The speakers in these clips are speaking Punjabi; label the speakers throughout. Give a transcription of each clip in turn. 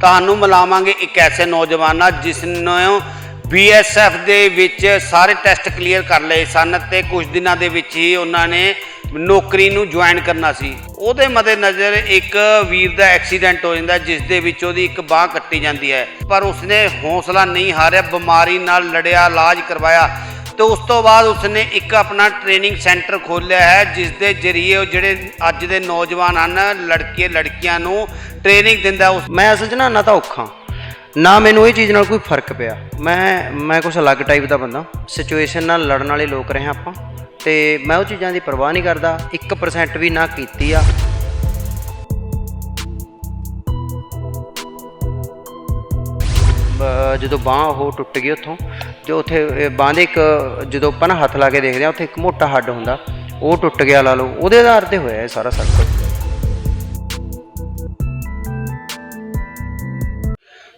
Speaker 1: ਤੁਹਾਨੂੰ ਮਿਲਾਵਾਂਗੇ ਇੱਕ ਐਸੇ ਨੌਜਵਾਨ ਨਾਲ ਜਿਸ ਨੂੰ ਬੀਐਸਐਫ ਦੇ ਵਿੱਚ ਸਾਰੇ ਟੈਸਟ ਕਲੀਅਰ ਕਰ ਲਏ ਸਨ ਤੇ ਕੁਝ ਦਿਨਾਂ ਦੇ ਵਿੱਚ ਹੀ ਉਹਨਾਂ ਨੇ ਨੌਕਰੀ ਨੂੰ ਜੁਆਇਨ ਕਰਨਾ ਸੀ। ਉਹਦੇ ਮੱਦੇ ਨਜ਼ਰ ਇੱਕ ਵੀਰ ਦਾ ਐਕਸੀਡੈਂਟ ਹੋ ਜਾਂਦਾ, ਜਿਸ ਦੇ ਵਿੱਚ ਉਹਦੀ ਇੱਕ ਬਾਹ ਕੱਟੀ ਜਾਂਦੀ ਹੈ। ਪਰ ਉਸਨੇ ਹੌਸਲਾ ਨਹੀਂ ਹਾਰਿਆ, ਬਿਮਾਰੀ ਨਾਲ ਲੜਿਆ, ਇਲਾਜ ਕਰਵਾਇਆ। ਤੇ ਉਸ ਤੋਂ ਬਾਅਦ ਉਸਨੇ ਇੱਕ ਆਪਣਾ ਟ੍ਰੇਨਿੰਗ ਸੈਂਟਰ ਖੋਲ੍ਹਿਆ ਹੈ ਜਿਸ ਦੇ ਜ਼ਰੀਏ ਉਹ ਜਿਹੜੇ ਅੱਜ ਦੇ ਨੌਜਵਾਨ ਹਨ, ਲੜਕੇ, ਲੜਕੀਆਂ ਨੂੰ ਟ੍ਰੇਨਿੰਗ ਦਿੰਦਾ ਉਸ
Speaker 2: ਮੈਂ ਅਸਲ 'ਚ ਨਾ ਨਾ ਤਾਂ ਔਖਾ। ਨਾ ਮੈਨੂੰ ਇਹ ਚੀਜ਼ ਨਾਲ ਕੋਈ ਫ਼ਰਕ ਪਿਆ। ਮੈਂ ਮੈਂ ਕੁਛ ਅਲੱਗ ਟਾਈਪ ਦਾ ਬੰਦਾ। ਸਿਚੁਏਸ਼ਨ ਨਾਲ ਲੜਨ ਵਾਲੇ ਲੋਕ ਰਹੇ ਆਪਾਂ। ਤੇ ਮੈਂ ਉਹ ਚੀਜ਼ਾਂ ਦੀ ਪਰਵਾਹ ਨਹੀਂ ਕਰਦਾ। 1% ਵੀ ਨਾ ਕੀਤੀ ਆ। ਜਦੋਂ ਬਾਹ ਉਹ ਟੁੱਟ ਗਈ ਉੱਥੋਂ ਜੋ ਉੱਥੇ ਬਾਹ ਦੇ ਇੱਕ, ਜਦੋਂ ਆਪਾਂ ਨਾ ਹੱਥ ਲਾ ਕੇ ਦੇਖਦੇ ਆ ਉੱਥੇ ਇੱਕ ਮੋਟਾ ਹੱਡ ਹੁੰਦਾ। ਉਹ ਟੁੱਟ ਗਿਆ ਲਾ ਲਓ, ਉਹਦੇ ਆਧਾਰ ਤੇ ਹੋਇਆ ਇਹ ਸਾਰਾ ਸਰਕਲ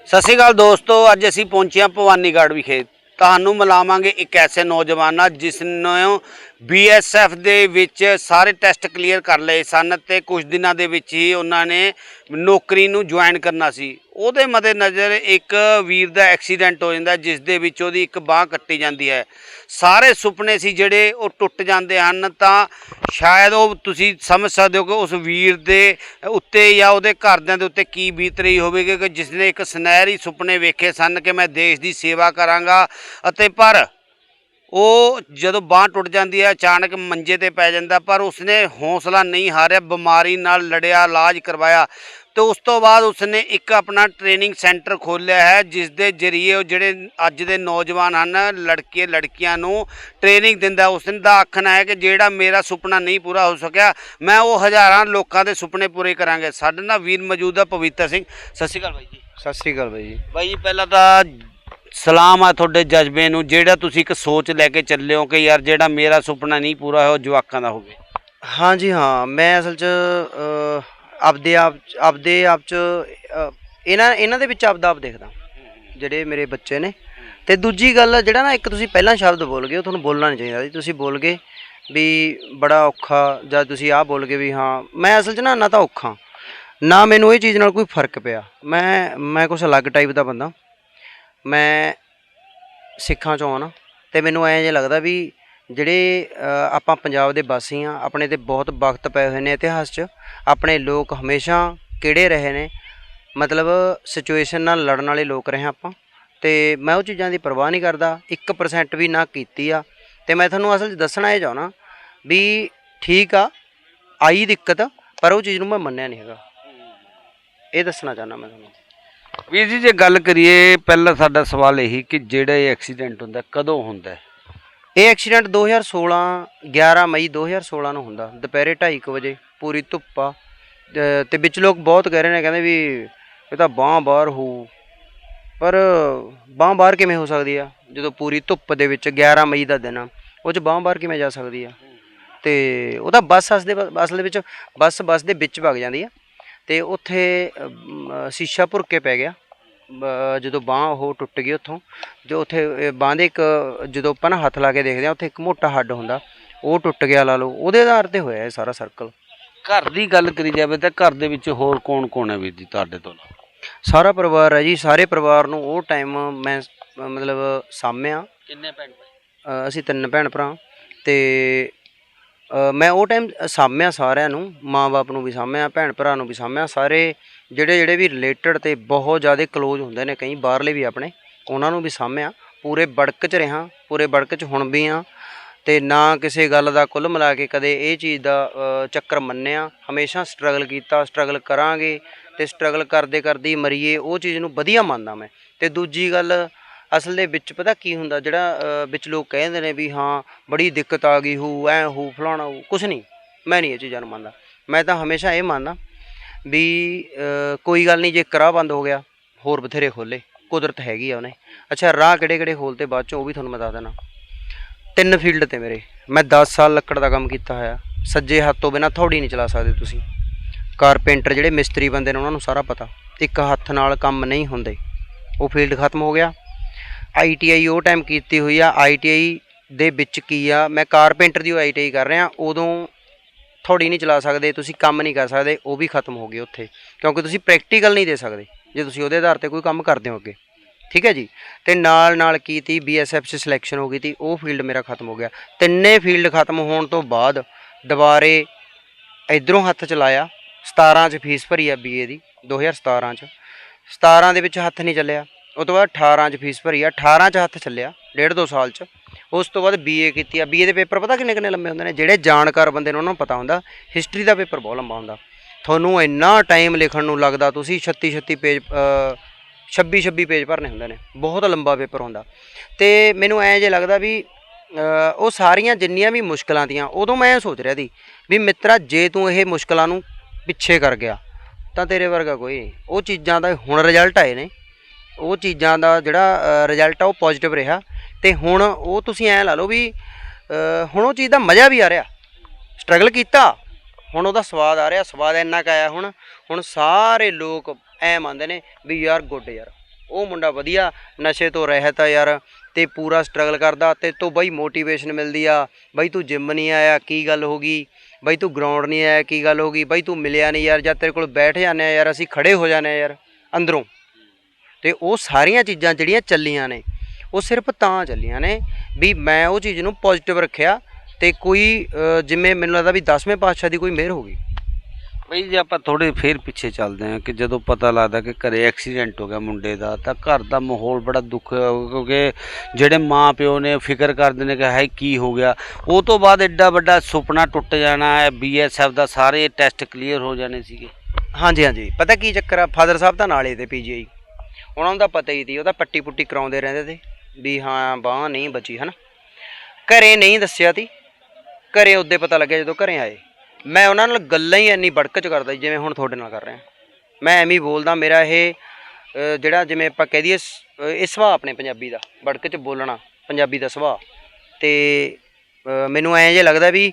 Speaker 1: ਸਤਿ ਸ਼੍ਰੀ ਅਕਾਲ ਦੋਸਤੋ, ਅੱਜ ਅਸੀਂ ਪਹੁੰਚੇ ਹਾਂ ਭਵਾਨੀਗੜ੍ਹ ਵਿਖੇ। ਤੁਹਾਨੂੰ ਮਿਲਾਵਾਂਗੇ ਇੱਕ ਐਸੇ ਨੌਜਵਾਨ ਨਾਲ, ਜਿਸ ਨੂੰ ਬੀਐਸਐਫ ਦੇ ਵਿੱਚ ਸਾਰੇ ਟੈਸਟ ਕਲੀਅਰ ਕਰ ਲਏ ਸਨ ਤੇ ਕੁਝ ਦਿਨਾਂ ਦੇ ਵਿੱਚ ਹੀ ਉਹਨਾਂ ਨੇ ਨੌਕਰੀ ਨੂੰ ਜੁਆਇਨ ਕਰਨਾ ਸੀ। ਉਹਦੇ ਮੱਦੇ ਨਜ਼ਰ ਇੱਕ ਵੀਰ ਦਾ ਐਕਸੀਡੈਂਟ ਹੋ ਜਾਂਦਾ, ਜਿਸ ਦੇ ਵਿੱਚ ਉਹਦੀ ਇੱਕ ਬਾਹ ਕੱਟੀ ਜਾਂਦੀ ਹੈ। ਸਾਰੇ ਸੁਪਨੇ ਸੀ ਜਿਹੜੇ ਉਹ ਟੁੱਟ ਜਾਂਦੇ ਹਨ, ਤਾਂ ਸ਼ਾਇਦ ਉਹ ਤੁਸੀਂ ਸਮਝ ਸਕਦੇ ਹੋ ਕਿ ਉਸ ਵੀਰ ਦੇ ਉੱਤੇ ਜਾਂ ਉਹਦੇ ਘਰਦਿਆਂ ਦੇ ਉੱਤੇ ਕੀ ਬੀਤ ਰਹੀ ਹੋਵੇਗੀ, ਕਿ ਜਿਸ ਨੇ ਇੱਕ ਸੁਨਹਿਰੀ ਸੁਪਨੇ ਵੇਖੇ ਸਨ ਕਿ ਮੈਂ ਦੇਸ਼ ਦੀ ਸੇਵਾ ਕਰਾਂਗਾ ਅਤੇ ਪਰ ਉਹ ਜਦੋਂ ਬਾਹ ਟੁੱਟ ਜਾਂਦੀ ਹੈ ਅਚਾਨਕ ਮੰਜੇ ਤੇ ਪੈ ਜਾਂਦਾ ਪਰ ਉਸਨੇ ਹੌਸਲਾ ਨਹੀਂ ਹਾਰਿਆ ਬਿਮਾਰੀ ਨਾਲ ਲੜਿਆ ਇਲਾਜ ਕਰਵਾਇਆ। ਤੇ ਉਸ ਤੋਂ ਬਾਅਦ ਉਸਨੇ ਇੱਕ ਆਪਣਾ ਟ੍ਰੇਨਿੰਗ ਸੈਂਟਰ ਖੋਲ੍ਹਿਆ ਹੈ ਜਿਸ ਦੇ ਜ਼ਰੀਏ ਉਹ ਜਿਹੜੇ ਅੱਜ ਦੇ ਨੌਜਵਾਨ ਹਨ ਲੜਕੇ ਲੜਕੀਆਂ ਨੂੰ ਟ੍ਰੇਨਿੰਗ ਦਿੰਦਾ ਉਸ ਦਾ ਆਖਣਾ ਹੈ ਕਿ ਜਿਹੜਾ ਮੇਰਾ ਸੁਪਨਾ ਨਹੀਂ ਪੂਰਾ ਹੋ ਸਕਿਆ ਮੈਂ ਉਹ ਹਜ਼ਾਰਾਂ ਲੋਕਾਂ ਦੇ ਸੁਪਨੇ ਪੂਰੇ ਕਰਾਂਗੇ। ਸਾਡੇ ਨਾਲ ਵੀਰ ਮੌਜੂਦ ਹੈ ਪਵਿੱਤਰ ਸਿੰਘ। ਸਤਿ ਸ਼੍ਰੀ ਅਕਾਲ ਬਾਈ ਜੀ।
Speaker 2: ਸਤਿ ਸ੍ਰੀ ਅਕਾਲ ਬਾਈ ਜੀ।
Speaker 1: ਬਾਈ ਜੀ ਪਹਿਲਾਂ ਤਾਂ ਸਲਾਮ ਆ ਤੁਹਾਡੇ ਜਜ਼ਬੇ ਨੂੰ, ਜਿਹੜਾ ਤੁਸੀਂ ਇੱਕ ਸੋਚ ਲੈ ਕੇ ਚੱਲੇ ਹੋ ਕਿ ਯਾਰ ਜਿਹੜਾ ਮੇਰਾ ਸੁਪਨਾ ਨਹੀਂ ਪੂਰਾ ਹੋਇਆ, ਉਹ ਜਵਾਕਾਂ ਦਾ ਹੋਵੇ।
Speaker 2: ਹਾਂਜੀ ਹਾਂ, ਮੈਂ ਅਸਲ 'ਚ ਆਪਦੇ ਆਪ ਆਪਦੇ ਆਪ 'ਚ ਇਹਨਾਂ ਇਹਨਾਂ ਦੇ ਵਿੱਚ ਆਪਦਾ ਆਪ ਦੇਖਦਾ, ਜਿਹੜੇ ਮੇਰੇ ਬੱਚੇ ਨੇ। ਤੇ ਦੂਜੀ ਗੱਲ, ਜਿਹੜਾ ਨਾ ਇੱਕ ਤੁਸੀਂ ਪਹਿਲਾਂ ਸ਼ਬਦ ਬੋਲ ਗਏ, ਉਹ ਤੁਹਾਨੂੰ ਬੋਲਣਾ ਨਹੀਂ ਚਾਹੀਦਾ ਜੀ। ਤੁਸੀਂ ਬੋਲ ਗਏ ਵੀ ਬੜਾ ਔਖਾ, ਜਾਂ ਤੁਸੀਂ ਆਹ ਬੋਲ ਗਏ ਵੀ ਹਾਂ, ਮੈਂ ਅਸਲ 'ਚ ਨਾ ਨਾ ਤਾਂ ਔਖਾ। ਨਾ ਮੈਨੂੰ ਇਹ ਚੀਜ਼ ਨਾਲ ਕੋਈ ਫ਼ਰਕ ਪਿਆ। ਮੈਂ ਮੈਂ ਕੁਛ ਅਲੱਗ ਟਾਈਪ ਦਾ ਬੰਦਾ। ਮੈਂ ਸਿੱਖਾਂ ਚੋਂ ਆ ਅਤੇ ਮੈਨੂੰ ਐਂ ਜਿਹਾ ਲੱਗਦਾ ਵੀ ਜਿਹੜੇ ਆਪਾਂ ਪੰਜਾਬ ਦੇ ਵਾਸੀ ਹਾਂ ਆਪਣੇ ਤੇ ਬਹੁਤ ਵਕਤ ਪਏ ਹੋਏ ਨੇ ਇਤਿਹਾਸ 'ਚ, ਆਪਣੇ ਲੋਕ ਹਮੇਸ਼ਾ ਕਿਹੜੇ ਰਹੇ ਨੇ, ਮਤਲਬ ਸਿਚੁਏਸ਼ਨ ਨਾਲ ਲੜਨ ਵਾਲੇ ਲੋਕ ਰਹੇ ਆਪਾਂ, ਤੇ ਮੈਂ ਉਹ ਚੀਜ਼ਾਂ ਦੀ ਪਰਵਾਹ ਨਹੀਂ ਕਰਦਾ 1% ਵੀ ਨਾ ਕੀਤੀ ਆ, ਤੇ ਮੈਂ ਤੁਹਾਨੂੰ ਅਸਲ 'ਚ ਦੱਸਣਾ ਇਹ ਚਾਹਣਾ ਵੀ ਠੀਕ ਆ, ਆਈ ਦਿੱਕਤ, ਪਰ ਉਹ ਚੀਜ਼ ਨੂੰ ਮੈਂ ਮੰਨਿਆ ਨਹੀਂ ਹੈਗਾ। ਇਹ ਦੱਸਣਾ ਚਾਹਨਾ ਮੈਂ ਤੁਹਾਨੂੰ।
Speaker 1: ਵੀਰ ਜੀ, ਜੇ ਗੱਲ ਕਰੀਏ, ਪਹਿਲਾਂ ਸਾਡਾ ਸਵਾਲ ਇਹੀ ਕਿ ਜਿਹੜਾ ਇਹ ਐਕਸੀਡੈਂਟ ਹੁੰਦਾ, ਕਦੋਂ ਹੁੰਦਾ?
Speaker 2: ਇਹ ਐਕਸੀਡੈਂਟ 2016 11 ਮਈ 2016 ਨੂੰ ਹੁੰਦਾ। ਦੁਪਹਿਰੇ 2:30 ਵਜੇ, ਪੂਰੀ ਧੁੱਪ। ਆ ਤੇ- ਵਿੱਚ ਲੋਕ ਬਹੁਤ ਕਹਿ ਰਹੇ ਨੇ, ਕਹਿੰਦੇ ਵੀ ਇਹ ਤਾਂ ਬਾਂਹ ਬਾਹਰ ਹੋ। ਪਰ ਬਾਂਹ ਬਾਹਰ ਕਿਵੇਂ ਹੋ ਸਕਦੀ ਆ? ਜਦੋਂ ਪੂਰੀ ਧੁੱਪ ਦੇ ਵਿੱਚ 11 ਮਈ ਦਾ ਦਿਨ ਆ, ਉਹ ਚ ਬਾਂਹ ਬਾਹਰ ਕਿਵੇਂ ਜਾ ਸਕਦੀ ਆ? ਤੇ ਉਹ ਤਾਂ ਬੱਸ ਅਸ ਦੇ ਅਸਲ ਦੇ ਵਿੱਚ, ਬੱਸ ਬੱਸ ਦੇ ਵਿੱਚ ਵਗ ਜਾਂਦੀ ਆ। ਤੇ ਉੱਥੇ ਸ਼ੀਸ਼ਾ ਭੁਰ ਕੇ ਪੈ ਗਿਆ। ਜਦੋਂ ਬਾਹ ਉਹ ਟੁੱਟ ਗਈ ਉੱਥੋਂ ਜੋ ਉੱਥੇ ਬਾਹ ਦੇ ਇੱਕ ਜਦੋਂ ਆਪਾਂ ਨਾ ਹੱਥ ਲਾ ਕੇ ਦੇਖਦੇ ਆ ਉੱਥੇ ਇੱਕ ਮੋਟਾ ਹੱਡ ਹੁੰਦਾ। ਉਹ ਟੁੱਟ ਗਿਆ ਲਾ ਲਓ ਉਹਦੇ ਆਧਾਰ ਤੇ ਹੋਇਆ ਇਹ ਸਾਰਾ ਸਰਕਲ
Speaker 1: ਘਰ ਦੀ ਗੱਲ ਕਰੀ ਜਾਵੇ ਤਾਂ ਘਰ ਦੇ ਵਿੱਚ ਹੋਰ ਕੌਣ ਕੌਣ ਹੈ ਵੀਰ ਜੀ ਤੁਹਾਡੇ ਤੋਂ
Speaker 2: ਸਾਰਾ ਪਰਿਵਾਰ ਹੈ ਜੀ ਸਾਰੇ ਪਰਿਵਾਰ ਨੂੰ ਉਹ ਟਾਈਮ ਮੈਂ ਮਤਲਬ ਸਾਂਭਿਆ।
Speaker 1: ਕਿੰਨੇ ਭੈਣ
Speaker 2: ਅ, ਅਸੀਂ ਤਿੰਨ ਭੈਣ ਭਰਾ ਤੇ ਮੈਂ ਉਹ ਟਾਈਮ ਸਾਂਭਿਆ ਸਾਰਿਆਂ ਨੂੰ, ਮਾਂ-ਬਾਪ ਨੂੰ ਵੀ ਸਾਂਭਿਆ ਭੈਣ ਭਰਾ ਨੂੰ ਵੀ ਸਾਂਭਿਆ, ਸਾਰੇ ਜਿਹੜੇ ਜਿਹੜੇ ਵੀ ਰਿਲੇਟਡ ਤੇ ਬਹੁਤ ਜ਼ਿਆਦਾ ਕਲੋਜ਼ ਹੁੰਦੇ ਨੇ, ਕਈ ਬਾਹਰਲੇ ਵੀ ਆਪਣੇ, ਉਹਨਾਂ ਨੂੰ ਵੀ ਸਾਂਭਿਆ, ਪੂਰੇ ਬੜਕ 'ਚ ਰਿਹਾ, ਪੂਰੇ ਬੜਕ 'ਚ ਹੁਣ ਵੀ ਆ, ਤੇ ਨਾ ਕਿਸੇ ਗੱਲ ਦਾ ਕੁੱਲ ਮਿਲਾ ਕੇ ਕਦੇ ਇਹ ਚੀਜ਼ ਦਾ ਚੱਕਰ ਮੰਨਿਆ, ਹਮੇਸ਼ਾ ਸਟਰਗਲ ਕੀਤਾ ਸਟਰਗਲ ਕਰਾਂਗੇ, ਤੇ ਸਟਰਗਲ ਕਰਦੇ ਕਰਦੇ ਮਰੀਏ, ਉਹ ਚੀਜ਼ ਨੂੰ ਵਧੀਆ ਮੰਨਦਾ ਮੈਂ, ਤੇ ਦੂਜੀ ਗੱਲ ਅਸਲ ਦੇ ਵਿੱਚ ਪਤਾ ਕੀ ਹੁੰਦਾ, ਜਿਹੜਾ ਵਿੱਚ ਲੋਕ ਕਹਿੰਦੇ ਨੇ ਵੀ ਹਾਂ, ਬੜੀ ਦਿੱਕਤ ਆ ਗਈ ਹੂ, ਐ ਹੂ, ਫਲਾਣਾ ਹੂ, ਕੁਛ ਨਹੀਂ। ਮੈਂ ਨਹੀਂ ਇਹ ਚੀਜ਼ਾਂ ਨੂੰ ਮੰਨਦਾ। ਮੈਂ ਤਾਂ ਹਮੇਸ਼ਾ ਇਹ ਮੰਨਦਾ ਵੀ ਕੋਈ ਗੱਲ ਨਹੀਂ, ਜੇ ਕਰਾ ਬੰਦ ਹੋ ਗਿਆ, ਹੋਰ ਬਥੇਰੇ ਖੋਲੇ ਕੁਦਰਤ ਹੈਗੀ ਆ ਉਹਨੇ। ਅੱਛਾ, ਰਾਹ ਕਿਹੜੇ ਕਿਹੜੇ ਖੋਲਤੇ ਬਾਅਦ ਚੋਂ ਉਹ ਵੀ ਤੁਹਾਨੂੰ ਮੈਂ ਦੱਸ ਦੇਣਾ ਤਿੰਨ ਫੀਲਡ ਤੇ ਮੇਰੇ। ਮੈਂ 10 ਸਾਲ ਲੱਕੜ ਦਾ ਕੰਮ ਕੀਤਾ ਹੋਇਆ। ਸੱਜੇ ਹੱਥ ਤੋਂ ਬਿਨਾ ਥੋੜੀ ਨਹੀਂ ਚਲਾ ਸਕਦੇ ਤੁਸੀਂ। ਕਾਰਪੈਂਟਰ ਜਿਹੜੇ ਮਿਸਤਰੀ ਬੰਦੇ ਨੇ, ਉਹਨਾਂ ਨੂੰ ਸਾਰਾ ਪਤਾ। ਇੱਕ ਹੱਥ ਨਾਲ ਕੰਮ ਨਹੀਂ ਹੁੰਦੇ। ਉਹ ਫੀਲਡ ਖਤਮ ਹੋ ਗਿਆ। ਆਈਟੀਆਈ ਉਹ ਟਾਈਮ ਕੀਤੀ ਹੋਈ ਆ ਆਈਟੀਆਈ ਦੇ ਵਿੱਚ ਕੀ ਆ, ਮੈਂ ਕਾਰਪੈਂਟਰ ਦੀ ਆਈਟੀਆਈ ਕਰ ਰਿਹਾ, ਉਦੋਂ ਥੋੜੀ ਨਹੀਂ ਚਲਾ ਸਕਦੇ, ਤੁਸੀਂ ਕੰਮ ਨਹੀਂ ਕਰ ਸਕਦੇ, ਉਹ ਵੀ ਖਤਮ ਹੋ ਗਏ ਉੱਥੇ, ਕਿਉਂਕਿ ਤੁਸੀਂ ਪ੍ਰੈਕਟੀਕਲ ਨਹੀਂ ਦੇ ਸਕਦੇ, ਜੇ ਤੁਸੀਂ ਉਹਦੇ ਆਧਾਰ ਤੇ ਕੋਈ ਕੰਮ ਕਰਦੇ ਹੋ ਅੱਗੇ, ਠੀਕ ਹੈ ਜੀ? ਤੇ ਨਾਲ ਨਾਲ ਕੀ ਤੀ ਬੀਐਸਐਫ 'ਚ ਸਿਲੈਕਸ਼ਨ ਹੋ ਗਈ ਤੀ, ਉਹ ਫੀਲਡ ਮੇਰਾ ਖਤਮ ਹੋ ਗਿਆ, ਤਿੰਨੇ ਫੀਲਡ ਖਤਮ ਹੋਣ ਤੋਂ ਬਾਅਦ ਦੁਬਾਰੇ ਇਧਰੋਂ ਹੱਥ ਚਲਾਇਆ 17 ਚ ਫੀਸ ਭਰੀ ਆ ਬੀਏ ਦੀ 2017 ਚ 17 ਦੇ ਵਿੱਚ ਹੱਥ ਨਹੀਂ ਚੱਲਿਆ ਉਸ ਤੋਂ ਬਾਅਦ 18 ਚ ਫੀਸ ਭਰੀ ਆ 18 ਚ ਹੱਥ ਚੱਲਿਆ, ਡੇਢ ਦੋ ਸਾਲ ਚ। ਉਸ ਤੋਂ ਬਾਅਦ ਬੀਏ ਕੀਤੀ ਆ। ਬੀਏ ਦੇ ਪੇਪਰ ਪਤਾ ਕਿੰਨੇ ਕਿੰਨੇ ਲੰਮੇ ਹੁੰਦੇ ਨੇ? ਜਿਹੜੇ ਜਾਣਕਾਰ ਬੰਦੇ ਨੇ ਉਹਨਾਂ ਨੂੰ ਪਤਾ ਹੁੰਦਾ ਹਿਸਟਰੀ ਦਾ ਪੇਪਰ ਬਹੁਤ ਲੰਬਾ ਹੁੰਦਾ। ਤੁਹਾਨੂੰ ਇੰਨਾ ਟਾਈਮ ਲਿਖਣ ਨੂੰ ਲੱਗਦਾ, ਤੁਸੀਂ 36 36 ਪੇਜ 26 26 ਪੇਜ ਭਰਨੇ ਹੁੰਦੇ ਨੇ। ਬਹੁਤ ਲੰਬਾ ਪੇਪਰ ਹੁੰਦਾ। ਤੇ ਮੈਨੂੰ ਐਂ ਜੇ ਲੱਗਦਾ ਵੀ ਉਹ ਸਾਰੀਆਂ ਜਿੰਨੀਆਂ ਵੀ ਮੁਸ਼ਕਲਾਂ ਤੀਆਂ, ਉਦੋਂ ਮੈਂ ਇਹ ਸੋਚ ਰਿਹਾ ਸੀ ਵੀ ਮਿੱਤਰਾ, ਜੇ ਤੂੰ ਇਹ ਮੁਸ਼ਕਲਾਂ ਨੂੰ ਪਿੱਛੇ ਕਰ ਗਿਆ, ਤਾਂ ਤੇਰੇ ਵਰਗਾ ਕੋਈ ਨਹੀਂ। ਉਹ ਚੀਜ਼ਾਂ ਦਾ ਹੁਣ ਰਿਜ਼ਲਟ ਆਏ ਨੇ। ਉਹ ਚੀਜ਼ਾਂ ਦਾ ਜਿਹੜਾ ਰਿਜ਼ਲਟ ਆ ਉਹ ਪੋਜ਼ਿਟਿਵ ਰਿਹਾ। ਤੇ ਹੁਣ ਉਹ ਤੁਸੀਂ ਐਂ ਲਾ ਲਓ ਵੀ ਹੁਣ ਉਹ ਚੀਜ਼ ਦਾ ਮਜ਼ਾ ਵੀ ਆ ਰਿਹਾ। ਸਟਰਗਲ ਕੀਤਾ, ਹੁਣ ਉਹਦਾ ਸਵਾਦ ਆ ਰਿਹਾ। ਸਵਾਦ ਇੰਨਾ ਕੁ ਆਇਆ ਹੁਣ ਹੁਣ ਸਾਰੇ ਲੋਕ ਐ ਮੰਨਦੇ ਨੇ ਵੀ ਯਾਰ ਗੁੱਡ ਯਾਰ। ਉਹ ਮੁੰਡਾ ਵਧੀਆ, ਨਸ਼ੇ ਤੋਂ ਰਹਿਤ ਆ ਯਾਰ ਤੇ ਪੂਰਾ ਸਟਰਗਲ ਕਰਦਾ ਤੇ ਤੋਂ ਬਈ ਮੋਟੀਵੇਸ਼ਨ ਮਿਲਦੀ ਆ। ਬਈ ਤੂੰ ਜਿਮ ਨਹੀਂ ਆਇਆ, ਕੀ ਗੱਲ ਹੋ ਗਈ? ਬਈ ਤੂੰ ਗਰਾਊਂਡ ਨਹੀਂ ਆਇਆ, ਕੀ ਗੱਲ ਹੋ ਗਈ? ਬਈ ਤੂੰ ਮਿਲਿਆ ਨਹੀਂ ਯਾਰ, ਜਾਂ ਤੇਰੇ ਕੋਲ ਬੈਠ ਜਾਂਦੇ ਆ ਯਾਰ, ਅਸੀਂ ਖੜੇ ਹੋ ਜਾਂਦੇ ਆ ਯਾਰ ਅੰਦਰੋਂ। ਤੇ ਉਹ ਸਾਰੀਆਂ ਚੀਜ਼ਾਂ ਜਿਹੜੀਆਂ ਚੱਲੀਆਂ ਨੇ ਉਹ ਸਿਰਫ ਤਾਂ ਚੱਲੀਆਂ ਨੇ ਵੀ ਮੈਂ ਉਹ ਚੀਜ਼ ਨੂੰ ਪੋਜ਼ਿਟਿਵ ਰੱਖਿਆ ਤੇ ਕੋਈ ਜਿਵੇਂ ਮੈਨੂੰ ਲੱਗਦਾ ਵੀ 10ਵੇਂ ਪਾਤਸ਼ਾਹ ਦੀ ਕੋਈ ਮਿਹਰ ਹੋ ਗਈ।
Speaker 1: ਬਈ ਜੇ ਆਪਾਂ ਥੋੜੇ ਫੇਰ ਪਿੱਛੇ ਚੱਲਦੇ ਹਾਂ ਕਿ ਜਦੋਂ ਪਤਾ ਲੱਗਦਾ ਕਿ ਘਰੇ ਐਕਸੀਡੈਂਟ ਹੋ ਗਿਆ ਮੁੰਡੇ ਦਾ ਤਾਂ ਘਰ ਦਾ ਮਾਹੌਲ ਬੜਾ ਦੁੱਖ ਕਿਉਂਕਿ ਜਿਹੜੇ ਮਾਂ ਪਿਓ ਨੇ ਫਿਕਰ ਕਰਦੇ ਨੇ ਕਿ ਹਾਏ ਕੀ ਹੋ ਗਿਆ ਉਹ ਤੋਂ ਬਾਅਦ ਐਡਾ ਵੱਡਾ ਸੁਪਨਾ ਟੁੱਟ ਜਾਣਾ ਹੈ ਬੀਐਸਐਫ ਦਾ ਸਾਰੇ ਟੈਸਟ ਕਲੀਅਰ ਹੋ ਜਾਣੇ ਸੀਗੇ।
Speaker 2: ਹਾਂਜੀ ਹਾਂਜੀ। ਪਤਾ ਕੀ ਚੱਕਰ ਆ? ਫਾਦਰ ਸਾਹਿਬ ਤਾਂ ਨਾਲੇ ਤੇ ਪੀਜੀਆਈ ਉਹਨਾਂ ਨੂੰ ਤਾਂ ਪਤਾ ਹੀ ਸੀ ਉਹਦਾ ਪੱਟੀ ਪੁੱਟੀ ਕਰਾਉਂਦੇ ਰਹਿੰਦੇ ਤੇ ਵੀ ਹਾਂ, ਬਾਹ ਨਹੀਂ ਬਚੀ, ਹਨਾ? ਘਰੇ ਨਹੀਂ ਦੱਸਿਆ ਤੀ ਘਰੇ ਉਹਦੇ ਪਤਾ ਲੱਗਿਆ ਜਦੋਂ ਘਰੇ ਆਏ। ਮੈਂ ਉਹਨਾਂ ਨਾਲ ਗੱਲਾਂ ਹੀ ਇੰਨੀ ਬੜਕ ਚ ਕਰਦਾ ਜਿਵੇਂ ਹੁਣ ਤੁਹਾਡੇ ਨਾਲ ਕਰ ਰਿਹਾ। ਮੈਂ ਐਵੇਂ ਬੋਲਦਾ, ਮੇਰਾ ਇਹ ਜਿਹੜਾ ਜਿਵੇਂ ਆਪਾਂ ਕਹਿ ਦਈਏ ਇਹ ਸੁਭਾਅ ਆਪਣੇ ਪੰਜਾਬੀ ਦਾ ਬੜਕ ਚ ਬੋਲਣਾ, ਪੰਜਾਬੀ ਦਾ ਸੁਭਾਅ। ਤੇ ਮੈਨੂੰ ਐਂ ਜੇ ਲੱਗਦਾ ਵੀ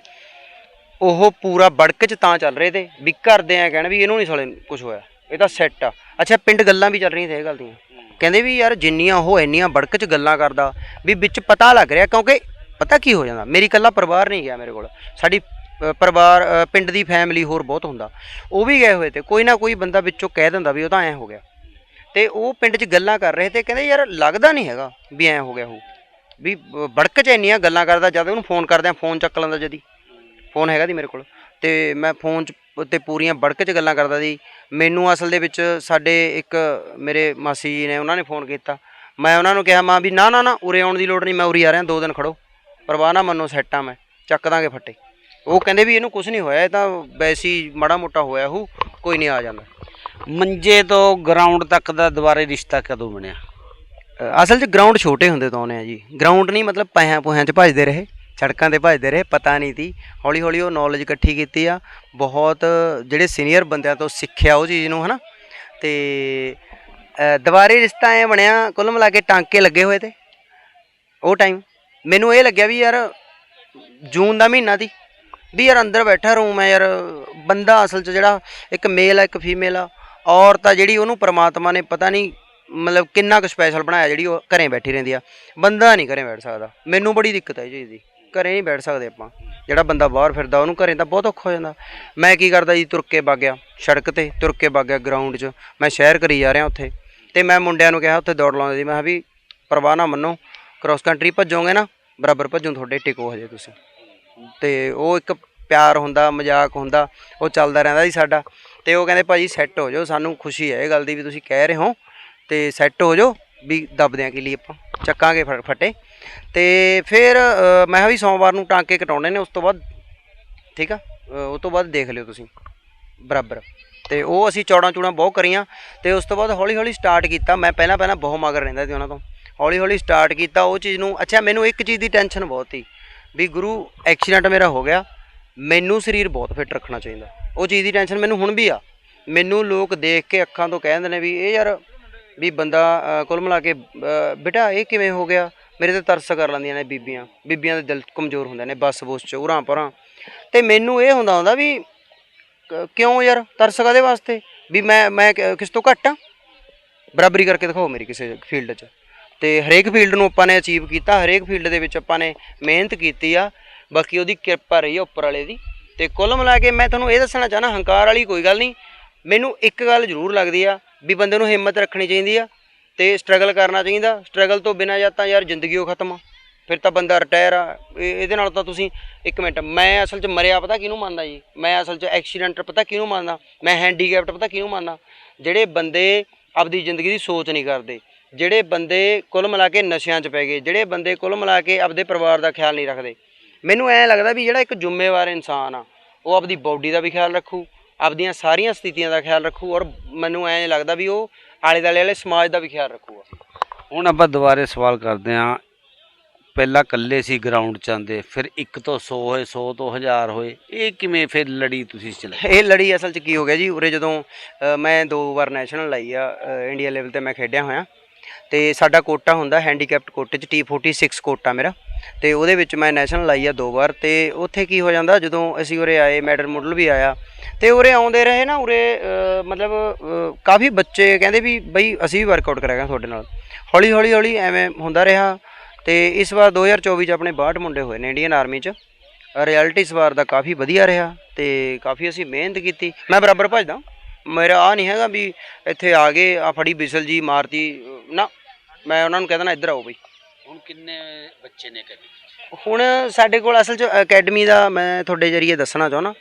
Speaker 2: ਉਹ ਪੂਰਾ ਬੜਕ ਚ ਤਾਂ ਚੱਲ ਰਹੇ ਤੇ, ਵੀ ਕਰਦੇ ਆ ਕਹਿਣ ਵੀ ਇਹਨੂੰ ਨਹੀਂ ਸਾਲੇ ਕੁਝ ਹੋਇਆ, ਇਹ ਤਾਂ ਸੈੱਟ ਆ। ਅੱਛਾ ਪਿੰਡ ਗੱਲਾਂ ਵੀ ਚੱਲ ਰਹੀਆਂ ਤੇ ਇਹ ਗੱਲ ਦੀਆਂ। ਕਹਿੰਦੇ ਵੀ ਯਾਰ ਜਿੰਨੀਆਂ ਉਹ ਇੰਨੀਆਂ ਬੜਕ ਚ ਗੱਲਾਂ ਕਰਦਾ ਵੀ ਵਿੱਚ ਪਤਾ ਲੱਗ ਰਿਹਾ ਕਿਉਂਕਿ ਪਤਾ ਕੀ ਹੋ ਜਾਂਦਾ ਮੇਰੀ ਇਕੱਲਾ ਪਰਿਵਾਰ ਨਹੀਂ ਗਿਆ ਮੇਰੇ ਕੋਲ। ਸਾਡੀ ਅ, ਪਰਿਵਾਰ ਅ, ਪਿੰਡ ਦੀ ਫੈਮਿਲੀ ਹੋਰ ਬਹੁਤ ਹੁੰਦਾ। ਉਹ ਵੀ ਗਏ ਹੋਏ ਤੇ ਕੋਈ ਨਾ ਕੋਈ ਬੰਦਾ ਵਿੱਚੋਂ ਕਹਿ ਦਿੰਦਾ ਵੀ ਉਹ ਤਾਂ ਐ ਹੋ ਗਿਆ। ਤੇ ਉਹ ਪਿੰਡ 'ਚ ਗੱਲਾਂ ਕਰ ਰਹੇ ਤੇ ਕਹਿੰਦੇ ਯਾਰ ਲੱਗਦਾ ਨਹੀਂ ਹੈਗਾ ਵੀ ਐ ਹੋ ਗਿਆ ਉਹ। ਵੀ ਬ- ਬੜਕ 'ਚ ਇੰਨੀਆਂ ਗੱਲਾਂ ਕਰਦਾ ਜਦ ਉਹਨੂੰ ਫੋਨ ਕਰਦੇ ਆ ਫੋਨ ਚੱਕ ਲੈਂਦਾ ਜਦੀ। ਫੋਨ ਹੈਗਾ ਦੀ ਮੇਰੇ ਕੋਲ। ਤੇ ਮੈਂ ਫੋਨ 'ਚ ਉੱਤੇ ਪੂਰੀਆਂ ਬੜਕ 'ਚ ਗੱਲਾਂ ਕਰਦਾ ਸੀ। ਮੈਨੂੰ ਅਸਲ ਦੇ ਵਿੱਚ ਸਾਡੇ ਇੱਕ ਮੇਰੇ ਮਾਸੀ ਜੀ ਨੇ, ਉਹਨਾਂ ਨੇ ਫੋਨ ਕੀਤਾ। ਮੈਂ ਉਹਨਾਂ ਨੂੰ ਕਿਹਾ, ਮਾਂ ਵੀ ਨਾ ਨਾ ਨਾ, ਉਰੇ ਆਉਣ ਦੀ ਲੋੜ ਨਹੀਂ, ਮੈਂ ਉਰੇ ਆ ਰਿਹਾ, ਦੋ ਦਿਨ ਖੜੋ। ਪਰਵਾਹ ਨਾ ਮੰਨੋ ਸੈੱਟ ਆ ਮੈਂ, ਚੱਕ ਦਾਂਗੇ ਫੱਟੇ। ਉਹ ਕਹਿੰਦੇ ਵੀ ਇਹਨੂੰ ਕੁਝ ਨਹੀਂ ਹੋਇਆ, ਇਹ ਤਾਂ ਵੈਸੀ ਮਾੜਾ ਮੋਟਾ ਹੋਇਆ ਹੂ, ਕੋਈ ਨਹੀਂ ਆ ਜਾਂਦਾ।
Speaker 1: ਮੰਜੇ ਤੋਂ ਗਰਾਊਂਡ ਤੱਕ ਦਾ ਦੁਬਾਰੇ ਰਿਸ਼ਤਾ ਕਦੋਂ ਬਣਿਆ?
Speaker 2: ਅਸਲ 'ਚ ਗਰਾਊਂਡ ਛੋਟੇ ਹੁੰਦੇ ਤੋਂ ਆਉਂਦੇ ਆ ਜੀ। ਗਰਾਊਂਡ ਨਹੀਂ ਮਤਲਬ ਪੈਸਿਆਂ ਪੁਹਿਆਂ 'ਚ ਭੱਜਦੇ ਰਹੇ। ਸੜਕਾਂ ਤੇ ਭੱਜਦੇ ਰਹੇ ਪਤਾ ਨਹੀਂ ਸੀ। ਹੌਲੀ ਹੌਲੀ ਉਹ ਨੌਲੇਜ ਇਕੱਠੀ ਕੀਤੀ ਆ। ਬਹੁਤ ਜਿਹੜੇ ਸੀਨੀਅਰ ਬੰਦਿਆਂ ਤੋਂ ਸਿੱਖਿਆ ਉਹ ਚੀਜ਼ ਨੂੰ ਹਨਾ? ਤੇ ਅ, ਦੁਬਾਰੇ ਰਿਸ਼ਤਾ ਐ ਬਣਿਆ ਕੁੱਲ ਮਿਲਾ ਕੇ ਟਾਂਕੇ ਲੱਗੇ ਹੋਏ ਤੇ। ਉਹ ਟਾਈਮ ਮੈਨੂੰ ਇਹ ਲੱਗਿਆ ਵੀ ਯਾਰ ਜੂਨ ਦਾ ਮਹੀਨਾ ਸੀ ਵੀ ਯਾਰ ਅੰਦਰ ਬੈਠਾ ਰੂਮ ਹੈ ਯਾਰ। ਬੰਦਾ ਅਸਲ 'ਚ ਜਿਹੜਾ ਇੱਕ ਮੇਲ ਆ ਇੱਕ ਫੀਮੇਲ ਆ ਔਰਤ ਆ ਜਿਹੜੀ ਉਹਨੂੰ ਪ੍ਰਮਾਤਮਾ ਨੇ ਪਤਾ ਨਹੀਂ ਮਤਲਬ ਕਿੰਨਾ ਕੁ ਸਪੈਸ਼ਲ ਬਣਾਇਆ ਜਿਹੜੀ ਉਹ ਘਰੇ ਬੈਠੀ ਰਹਿੰਦੀ ਆ। ਬੰਦਾ ਨਹੀਂ ਘਰੇ ਬੈਠ ਸਕਦਾ। ਮੈਨੂੰ ਬੜੀ ਦਿੱਕਤ ਹੈ ਇਹ ਚੀਜ਼ ਦੀ। ਘਰੇ ਨਹੀਂ ਬੈਠ ਸਕਦੇ ਆਪਾਂ। ਜਿਹੜਾ ਬੰਦਾ ਬਾਹਰ ਫਿਰਦਾ, ਉਹਨੂੰ ਘਰੇ ਤਾਂ ਬਹੁਤ ਔਖਾ ਹੋ ਜਾਂਦਾ। ਮੈਂ ਕੀ ਕਰਦਾ ਜੀ, ਤੁਰ ਕੇ ਵਗ ਗਿਆ ਸੜਕ ਤੇ, ਤੁਰ ਕੇ ਵਗ ਗਿਆ ਗਰਾਊਂਡ 'ਚ। ਮੈਂ ਸ਼ਹਿਰ ਕਰੀ ਜਾ ਰਿਹਾ ਉੱਥੇ। ਤੇ ਮੈਂ ਮੁੰਡਿਆਂ ਨੂੰ ਕਿਹਾ, ਉੱਥੇ ਦੌੜ ਲਾਉਂਦੇ ਸੀ ਮੈਂ ਕਿਹਾ ਵੀ, ਪਰਵਾਹ ਨਾ ਮੰਨੋ ਕ੍ਰਾਸ ਕੰਟਰੀ ਭੱਜੋਗੇ ਨਾ, ਬਰਾਬਰ ਭੱਜੂ, ਤੁਹਾਡੇ ਟਿਕੋ ਹਜੇ ਤੁਸੀਂ। ਤੇ ਉਹ ਇੱਕ ਪਿਆਰ ਹੁੰਦਾ, ਮਜ਼ਾਕ ਹੁੰਦਾ, ਉਹ ਚੱਲਦਾ ਰਹਿੰਦਾ ਜੀ ਸਾਡਾ। ਤੇ ਉਹ ਕਹਿੰਦੇ, ਭਾਜੀ ਸੈੱਟ ਹੋ ਜਾਓ, ਸਾਨੂੰ ਖੁਸ਼ੀ ਹੈ ਇਹ ਗੱਲ ਦੀ ਵੀ ਤੁਸੀਂ ਕਹਿ ਰਹੇ ਹੋ। ਤੇ ਸੈੱਟ ਹੋ ਜਾਓ, ਵੀ ਦੱਬਦੇ ਆ ਲਈ ਆਪਾਂ? ਚੱਕਾਂਗੇ ਫਟੇ ਤੇ ਫਿਰ ਮੈਂ ਵੀ ਸੋਮਵਾਰ ਨੂੰ ਟਾਂਕੇ ਕਟਾਉਣੇ ਨੇ ਉਸ ਤੋਂ ਬਾਅਦ ਠੀਕ ਆ? ਅ, ਉਹ ਤੋਂ ਬਾਅਦ ਦੇਖ ਲਿਓ ਤੁਸੀਂ। ਬਰਾਬਰ। ਤੇ ਉਹ ਅਸੀਂ ਚੌੜਾਂ ਚੂੜਾਂ ਬਹੁਤ ਕਰੀਆਂ ਤੇ ਉਸ ਤੋਂ ਬਾਅਦ ਹੌਲੀ ਹੌਲੀ ਸਟਾਰਟ ਕੀਤਾ। ਮੈਂ ਪਹਿਲਾਂ ਪਹਿਲਾਂ ਬਹੁਤ ਮਗਰ ਰਹਿੰਦਾ ਸੀ ਉਹਨਾਂ ਤੋਂ। ਹੌਲੀ ਹੌਲੀ ਸਟਾਰਟ ਕੀਤਾ। ਉਹ ਚੀਜ਼ ਨੂੰ ਅੱਛਾ ਮੈਨੂੰ ਇੱਕ ਚੀਜ਼ ਦੀ ਟੈਨਸ਼ਨ ਬਹੁਤ ਸੀ ਵੀ ਗੁਰੂ ਐਕਸੀਡੈਂਟ ਮੇਰਾ ਹੋ ਗਿਆ। ਮੈਨੂੰ ਸਰੀਰ ਬਹੁਤ ਫਿੱਟ ਰੱਖਣਾ ਚਾਹੀਦਾ। ਉਹ ਚੀਜ਼ ਦੀ ਟੈਨਸ਼ਨ ਮੈਨੂੰ ਹੁਣ ਵੀ ਆ। ਮੈਨੂੰ ਲੋਕ ਦੇਖ ਕੇ ਅੱਖਾਂ ਤੋਂ ਕਹਿ ਦਿੰਦੇ ਨੇ ਵੀ ਇਹ ਯਾਰ ਵੀ ਬੰਦਾ ਕੁੱਲ ਮਿਲਾ ਕੇ ਬੇਟਾ ਇਹ ਕਿਵੇਂ ਹੋ ਗਿਆ? ਮੇਰੇ ਤੇ ਤਰਸ ਕਰ ਲੈਂਦੀਆਂ ਨੇ ਬੀਬੀਆਂ। ਬੀਬੀਆਂ ਦੇ ਦਿਲ ਕਮਜ਼ੋਰ ਹੁੰਦੇ ਨੇ, ਬਸ ਬੁਸ ਚ, ਉਰਾਂ ਪਰਾਂ। ਤੇ ਮੈਨੂੰ ਇਹ ਹੁੰਦਾ ਹੁੰਦਾ ਵੀ, ਕ- ਕਿਉਂ ਯਾਰ ਤਰਸ ਕਾਦੇ ਵਾਸਤੇ? ਵੀ ਮੈਂ ਮੈਂ ਕਿਸ ਤੋਂ ਘੱਟ ਆ? ਬਰਾਬਰੀ ਕਰਕੇ ਦਿਖਾਓ ਮੇਰੀ ਕਿਸੇ ਫੀਲਡ 'ਚ। ਤੇ ਹਰੇਕ ਫੀਲਡ ਨੂੰ ਆਪਾਂ ਨੇ ਅਚੀਵ ਕੀਤਾ, ਹਰੇਕ ਫੀਲਡ ਦੇ ਵਿੱਚ ਆਪਾਂ ਨੇ ਮਿਹਨਤ ਕੀਤੀ ਆ। ਬਾਕੀ ਉਹਦੀ ਕਿਰਪਾ ਰਹੀ ਆ ਉੱਪਰ ਵਾਲੇ ਦੀ। ਤੇ ਕੁੱਲ ਮਿਲਾ ਕੇ ਮੈਂ ਤੁਹਾਨੂੰ ਇਹ ਦੱਸਣਾ ਚਾਹਨਾ ਹੰਕਾਰ ਵਾਲੀ ਕੋਈ ਗੱਲ ਨਹੀਂ। ਮੈਨੂੰ ਇੱਕ ਗੱਲ ਜ਼ਰੂਰ ਲੱਗਦੀ ਆ, ਵੀ ਬੰਦੇ ਨੂੰ ਹਿੰਮਤ ਰੱਖਣੀ ਚਾਹੀਦੀ ਆ। ਤੇ ਸਟਰਗਲ ਕਰਨਾ ਚਾਹੀਦਾ। ਸਟਰਗਲ ਤੋਂ ਬਿਨਾਂ ਜਾਂ ਤਾਂ ਯਾਰ ਜ਼ਿੰਦਗੀ ਉਹ ਖਤਮ ਆ। ਫਿਰ ਤਾਂ ਬੰਦਾ ਰਿਟਾਇਰ ਆ। ਇਹ- ਇਹਦੇ ਨਾਲ ਤਾਂ ਤੁਸੀਂ ਇੱਕ ਮਿੰਟ, ਮੈਂ ਅਸਲ 'ਚ ਮਰਿਆ ਪਤਾ ਕਿਹਨੂੰ ਮੰਨਦਾ ਜੀ? ਮੈਂ ਅਸਲ 'ਚ ਐਕਸੀਡੈਂਟ ਪਤਾ ਕਿਹਨੂੰ ਮੰਨਦਾ? ਮੈਂ ਹੈਂਡੀਕੈਪਟ ਪਤਾ ਕਿਹਨੂੰ ਮੰਨਦਾ? ਜਿਹੜੇ ਬੰਦੇ ਆਪਦੀ ਜ਼ਿੰਦਗੀ ਦੀ ਸੋਚ ਨਹੀਂ ਕਰਦੇ, ਜਿਹੜੇ ਬੰਦੇ ਕੁੱਲ ਮਿਲਾ ਕੇ ਨਸ਼ਿਆਂ 'ਚ ਪੈ ਗਏ, ਜਿਹੜੇ ਬੰਦੇ ਕੁੱਲ ਮਿਲਾ ਕੇ ਆਪਦੇ ਪਰਿਵਾਰ ਦਾ ਖਿਆਲ ਨਹੀਂ ਰੱਖਦੇ, ਮੈਨੂੰ ਐਂ ਲੱਗਦਾ ਵੀ ਜਿਹੜਾ ਇੱਕ ਜ਼ਿੰਮੇਵਾਰ ਇਨਸਾਨ ਆ, ਉਹ ਆਪਦੀ ਬਾਡੀ ਦਾ ਵੀ ਖਿਆਲ ਰੱਖੂ, ਆਪਦੀਆਂ ਸਾਰੀਆਂ ਸਥਿਤੀਆਂ ਦਾ ਖਿਆਲ ਰੱਖੂ ਔਰ ਮੈਨੂੰ ਐਂ ਲੱਗਦਾ ਵੀ ਉਹ ਆਲੇ ਦੁਆਲੇ ਵਾਲੇ ਸਮਾਜ ਦਾ ਵੀ ਖਿਆਲ ਰੱਖੂਗਾ
Speaker 1: ਹੁਣ ਆਪਾਂ ਦੁਬਾਰੇ ਸਵਾਲ ਕਰਦੇ ਹਾਂ। ਪਹਿਲਾਂ ਇਕੱਲੇ ਸੀ ਗਰਾਊਂਡ 'ਚ ਆਂਦੇ ਫਿਰ 1 ਤੋਂ 100 ਹੋਏ 100 ਤੋਂ 1000 ਹੋਏ ਇਹ ਕਿਵੇਂ ਫਿਰ ਲੜੀ ਤੁਸੀਂ ਚਲਾਈ
Speaker 2: ਇਹ ਲੜੀ ਅਸਲ 'ਚ ਕੀ ਹੋ ਗਿਆ ਜੀ? ਉਰੇ ਜਦੋਂ ਅ, ਮੈਂ ਦੋ ਵਾਰ ਨੈਸ਼ਨਲ ਲਾਈ ਆ ਇੰਡੀਆ ਲੈਵਲ ਤੇ ਮੈਂ ਖੇਡਿਆ ਹੋਇਆ। ਤੇ ਸਾਡਾ ਕੋਟਾ ਹੁੰਦਾ ਹੈਂਡੀਕੈਪਟ ਕੋਟੇ 'ਚ T46 ਕੋਟਾ ਮੇਰਾ। ਤੇ ਉਹਦੇ ਵਿੱਚ ਮੈਂ ਨੈਸ਼ਨਲ ਲਾਈ ਆ ਦੋ ਵਾਰ ਤੇ ਉੱਥੇ ਕੀ ਹੋ ਜਾਂਦਾ ਜਦੋਂ ਅਸੀਂ ਉਰੇ ਆਏ ਮੈਡਲ ਮੁੱਡਲ ਵੀ ਆਇਆ, ਤੇ ਉਰੇ ਆਉਂਦੇ ਰਹੇ ਨਾ ਉਰੇ ਮਤਲਬ ਕਾਫੀ ਬੱਚੇ ਕਹਿੰਦੇ ਵੀ ਬਈ ਅਸੀਂ ਵੀ ਵਰਕਆਊਟ ਕਰਾਂਗੇ ਤੁਹਾਡੇ ਨਾਲ। ਹੌਲੀ ਹੌਲੀ ਹੌਲੀ ਐਵੇਂ ਹੁੰਦਾ ਰਿਹਾ ਤੇ ਇਸ ਵਾਰ 2024 ਚ ਆਪਣੇ 62 ਮੁੰਡੇ ਹੋਏ ਨੇ ਇੰਡੀਅਨ ਆਰਮੀ ਚ। ਰਿਐਲਿਟੀ ਇਸ ਵਾਰ ਦਾ ਕਾਫੀ ਵਧੀਆ ਰਿਹਾ ਤੇ ਕਾਫੀ ਅਸੀਂ ਮਿਹਨਤ ਕੀਤੀ। ਮੈਂ ਬਰਾਬਰ ਭੱਜਦਾ ਮੇਰਾ ਆ ਨਹੀਂ ਹੈਗਾ ਵੀ ਇੱਥੇ ਆ ਗਏ ਆ ਫੜੀ ਬਿਸਲ ਜੀ ਮਾਰਤੀ, ਨਾ, ਮੈਂ ਉਹਨਾਂ ਨੂੰ ਕਹਿੰਦਾ ਨਾ ਇੱਧਰ ਆਓ ਬਈ।
Speaker 1: ਹੁਣ ਕਿੰਨੇ ਬੱਚੇ ਨੇ ਕਦੇ
Speaker 2: ਹੁਣ ਸਾਡੇ ਕੋਲ ਅਸਲ 'ਚ ਅਕੈਡਮੀ ਦਾ ਮੈਂ ਤੁਹਾਡੇ ਜਰੀਏ ਦੱਸਣਾ ਚਾਹੁੰਦਾ।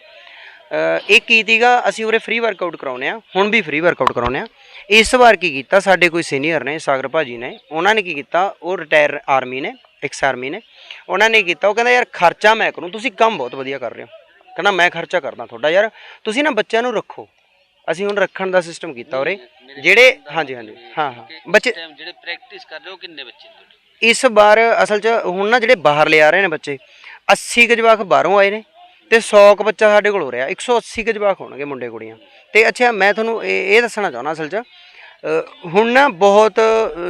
Speaker 2: ਅ, ਇਹ ਕੀ ਤੀਗਾ ਅਸੀਂ ਉਰੇ ਫ੍ਰੀ ਵਰਕਆਊਟ ਕਰਾਉਨੇ ਆ ਹੁਣ ਵੀ ਫ੍ਰੀ ਵਰਕਆਊਟ ਕਰਾਉਨੇ ਆ। ਇਸ ਵਾਰ ਕੀ ਕੀਤਾ ਸਾਡੇ ਕੋਈ ਸੀਨੀਅਰ ਨੇ ਸਾਗਰ ਭਾਜੀ ਨੇ ਉਹਨਾਂ ਨੇ ਕੀ ਕੀਤਾ ਉਹ ਰਿਟਾਇਰ ਆਰਮੀ ਨੇ ਐਕਸ ਆਰਮੀ ਨੇ ਉਹਨਾਂ ਨੇ ਕੀਤਾ ਉਹ ਕਹਿੰਦਾ ਯਾਰ ਖਰਚਾ ਮੈਂ ਕਰੂੰ ਤੁਸੀਂ ਕੰਮ ਬਹੁਤ ਵਧੀਆ ਕਰ ਰਹੇ ਹੋ। ਕਹਿੰਦਾ ਮੈਂ ਖਰਚਾ ਕਰਦਾ ਤੁਹਾਡਾ ਯਾਰ ਤੁਸੀਂ ਨਾ ਬੱਚਿਆਂ ਨੂੰ ਰੱਖੋ। ਅਸੀਂ ਹੁਣ ਰੱਖਣ ਦਾ ਸਿਸਟਮ ਕੀਤਾ ਉਰੇ ਜਿਹੜੇ ਹਾਂਜੀ ਹਾਂਜੀ ਹਾਂ ਹਾਂ ਬੱਚੇ
Speaker 1: ਜਿਹੜੇ ਪ੍ਰੈਕਟਿਸ ਕਰ ਰਹੇ ਹੋ ਕਿੰਨੇ ਬੱਚੇ ਨੇ
Speaker 2: ਇਸ ਵਾਰ ਅਸਲ 'ਚ ਹੁਣ ਨਾ ਜਿਹੜੇ ਬਾਹਰ ਲਿਆ ਰਹੇ ਨੇ ਬੱਚੇ 80 ਕੁ ਜਵਾਕ ਬਾਹਰੋਂ ਆਏ ਨੇ ਤੇ 100 ਕੁ ਬੱਚਾ ਸਾਡੇ ਕੋਲ ਹੋ ਰਿਹਾ 180 ਕੁ ਜਵਾਕ ਹੋਣਗੇ ਮੁੰਡੇ ਕੁੜੀਆਂ। ਤੇ ਅੱਛਾ, ਮੈਂ ਤੁਹਾਨੂੰ ਇਹ ਇਹ ਦੱਸਣਾ ਚਾਹੁੰਦਾ ਅਸਲ 'ਚ ਹੁਣ ਨਾ ਬਹੁਤ,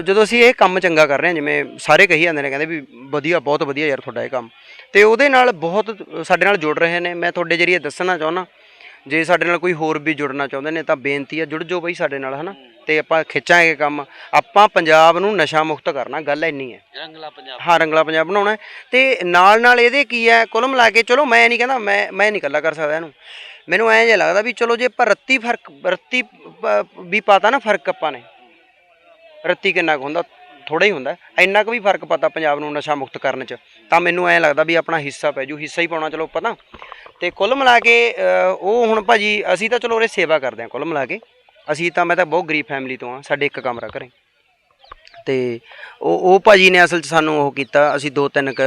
Speaker 2: ਜਦੋਂ ਅਸੀਂ ਇਹ ਕੰਮ ਚੰਗਾ ਕਰ ਰਹੇ ਹਾਂ, ਜਿਵੇਂ ਸਾਰੇ ਕਹੀ ਜਾਂਦੇ ਨੇ, ਕਹਿੰਦੇ ਵੀ ਵਧੀਆ, ਬਹੁਤ ਵਧੀਆ ਯਾਰ ਤੁਹਾਡਾ ਇਹ ਕੰਮ। ਤੇ ਉਹਦੇ ਨਾਲ ਬਹੁਤ ਸਾਡੇ ਨਾਲ ਜੁੜ ਰਹੇ ਨੇ, ਮੈਂ ਤੁਹਾਡੇ ਜਰੀਏ ਦੱਸਣਾ ਚਾਹੁੰਦਾ, ਜੇ ਸਾਡੇ ਨਾਲ ਕੋਈ ਹੋਰ ਵੀ ਜੁੜਨਾ ਚਾਹੁੰਦੇ ਨੇ ਤਾਂ ਬੇਨਤੀ ਆ, ਜੁੜ ਜਾਓ ਬਈ ਸਾਡੇ ਨਾਲ, ਹਨਾ? ਤੇ ਆਪਾਂ ਖਿੱਚਾਂਗੇ ਕੰਮ ਆਪਾਂ ਪੰਜਾਬ ਨੂੰ ਨਸ਼ਾ ਮੁਕਤ ਕਰਨਾ ਗੱਲ ਇੰਨੀ ਹੈ।
Speaker 1: ਰੰਗਲਾ ਪੰਜਾਬ।
Speaker 2: ਹਾਂ ਰੰਗਲਾ ਪੰਜਾਬ ਬਣਾਉਣਾ ਤੇ ਨਾਲ ਨਾਲ ਇਹਦੇ ਕੀ ਹੈ ਕੁੱਲ ਮਿਲਾ ਕੇ ਚਲੋ ਮੈਂ ਨਹੀਂ ਕਹਿੰਦਾ ਮੈਂ ਮੈਂ ਨਹੀਂ ਇਕੱਲਾ ਕਰ ਸਕਦਾ ਇਹਨੂੰ। ਮੈਨੂੰ ਐਂ ਜਿਹਾ ਲੱਗਦਾ ਵੀ ਚਲੋ ਜੇ ਆਪਾਂ ਰੱਤੀ ਫ਼ਰਕ ਰੱਤੀ ਵੀ ਪਤਾ ਨਾ ਫ਼ਰਕ ਆਪਾਂ ਨੇ ਰੱਤੀ ਕਿੰਨਾ ਕੁ ਹੁੰਦਾ ਥੋੜਾ ਹੀ ਹੁੰਦਾ। ਇੰਨਾ ਕੁ ਵੀ ਫ਼ਰਕ ਪਤਾ ਪੰਜਾਬ ਨੂੰ ਨਸ਼ਾ ਮੁਕਤ ਕਰਨ ਚ ਤਾਂ ਮੈਨੂੰ ਐਂ ਲੱਗਦਾ ਵੀ ਆਪਣਾ ਹਿੱਸਾ ਪੈ ਜੂ ਹਿੱਸਾ ਹੀ ਪਾਉਣਾ ਚਲੋ ਪਤਾ ਤੇ। ਕੁੱਲ ਮਿਲਾ ਕੇ ਉਹ ਹੁਣ ਭਾਜੀ ਅਸੀਂ ਤਾਂ ਚਲੋ ਉਹਦੇ ਸੇਵਾ ਕਰਦੇ ਹਾਂ ਕੁੱਲ ਮਿਲਾ ਕੇ। ਅਸੀਂ ਤਾਂ ਮੈਂ ਤਾਂ ਬਹੁਤ ਗਰੀਬ ਫੈਮਿਲੀ ਤੋਂ ਆ ਸਾਡੇ ਇੱਕ ਕਮਰਾ ਘਰੇ। ਤੇ ਉਹ ਉਹ ਭਾਜੀ ਨੇ ਅਸਲ 'ਚ ਸਾਨੂੰ ਉਹ ਕੀਤਾ ਅਸੀਂ ਦੋ ਤਿੰਨ ਕੁ,